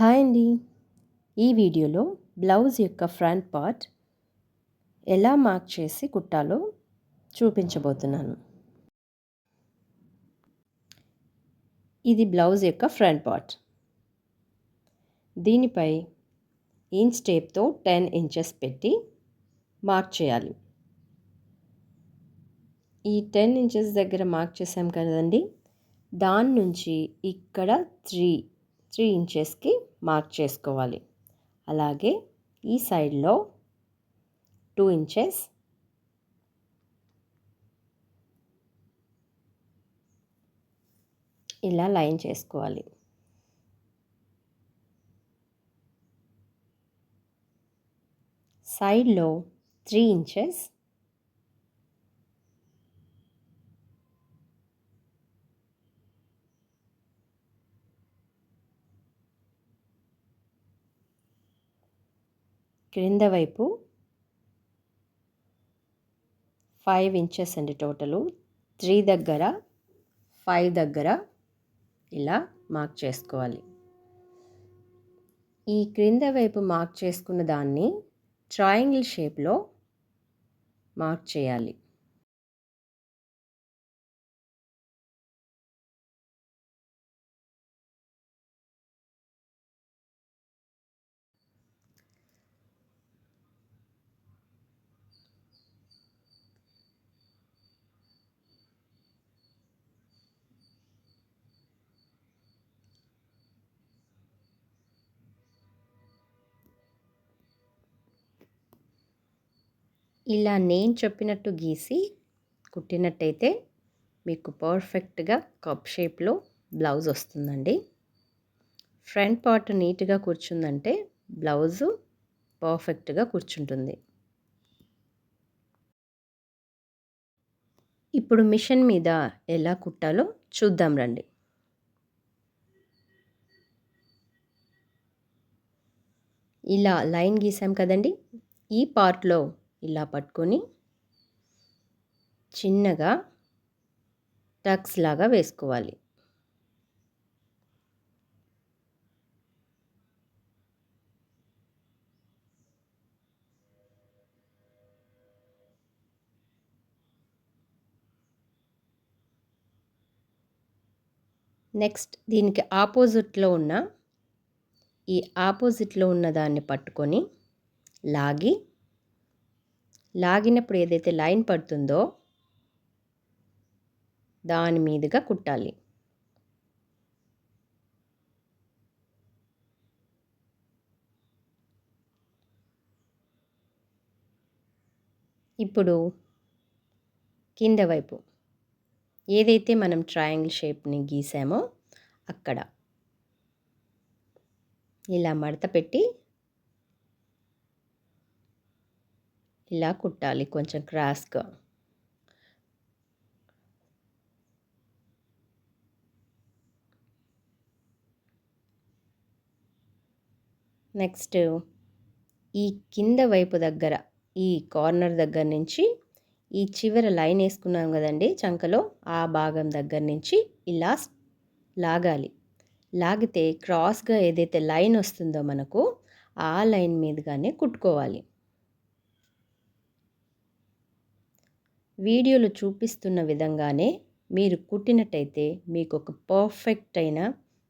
Hi అండి. ఈ వీడియోలో బ్లౌజ్ యొక్క ఫ్రంట్ పార్ట్ ఎలా మార్క్ చేసి కుట్టాలో చూపించబోతున్నాను. ఇది బ్లౌజ్ యొక్క ఫ్రంట్ పార్ట్. దీనిపై ఇంచ్ టేప్తో టెన్ ఇంచెస్ పెట్టి మార్క్ చేయాలి. ఈ టెన్ ఇంచెస్ దగ్గర మార్క్ చేసాం కదండి. దాని నుంచి ఇక్కడ త్రీ త్రీ ఇంచెస్కి మార్క్ చేసుకోవాలి అలాగే ఈ సైడ్లో టూ ఇంచెస్ ఇలా లైన్ చేసుకోవాలి. సైడ్లో త్రీ ఇంచెస్ క్రింద వైపు ఫైవ్ ఇంచెస్ అండి టోటలు త్రీ దగ్గర ఫైవ్ దగ్గర ఇలా మార్క్ చేసుకోవాలి. ఈ క్రింద వైపు మార్క్ చేసుకున్న దాన్ని ట్రయాంగిల్ షేప్లో మార్క్ చేయాలి. ఇలా నేను చెప్పినట్టు గీసి కుట్టినట్టయితే మీకు పర్ఫెక్ట్గా కప్ షేప్లో బ్లౌజ్ వస్తుందండి. ఫ్రంట్ పార్ట్ నీట్గా కూర్చుందంటే బ్లౌజు పర్ఫెక్ట్గా కూర్చుంటుంది. ఇప్పుడు మిషన్ మీద ఎలా కుట్టాలో చూద్దాం రండి. ఇలా లైన్ గీసాం కదండి. ఈ పార్ట్లో ఇలా పట్టుకొని చిన్నగా టక్స్ లాగా వేసుకోవాలి. నెక్స్ట్ దీనికి ఆపోజిట్లో ఉన్న ఈ ఆపోజిట్లో ఉన్న దాన్ని పట్టుకొని లాగి లాగినప్పుడు ఏదైతే లైన్ పడుతుందో దాని మీదుగా కుట్టాలి. ఇప్పుడు కింద వైపు ఏదైతే మనం ట్రయాంగిల్ షేప్ని గీసామో అక్కడ. ఇలా మడత పెట్టి ఇలా కుట్టాలి కొంచెం క్రాస్గా. నెక్స్ట్ ఈ కింద వైపు దగ్గర ఈ కార్నర్ దగ్గర నుంచి ఈ చివర లైన్ వేసుకున్నాం కదండి చంకలో ఆ భాగం దగ్గర నుంచి ఇలా లాగాలి. లాగితే క్రాస్గా ఏదైతే లైన్ వస్తుందో మనకు ఆ లైన్ మీదుగానే కుట్టుకోవాలి. వీడియోలో చూపిస్తున్న విధంగానే మీరు కుట్టినట్టయితే మీకు ఒక పర్ఫెక్ట్ అయిన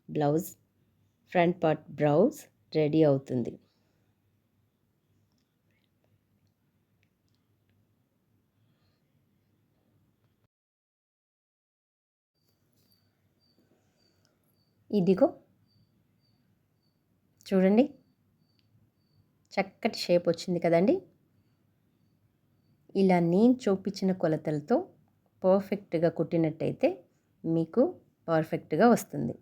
blouse front part blouse ready అవుతుంది. ఇదిగో. చూడండి. చక్కటి షేప్ వచ్చింది కదండి. ఇలా నేను చూపించిన కొలతలతో పర్ఫెక్ట్గా కుట్టినట్టయితే మీకు పర్ఫెక్ట్గా వస్తుంది.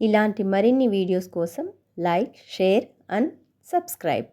ఇలాంటి మరిన్ని వీడియోస్ కోసం లైక్ షేర్ అండ్ సబ్స్క్రైబ్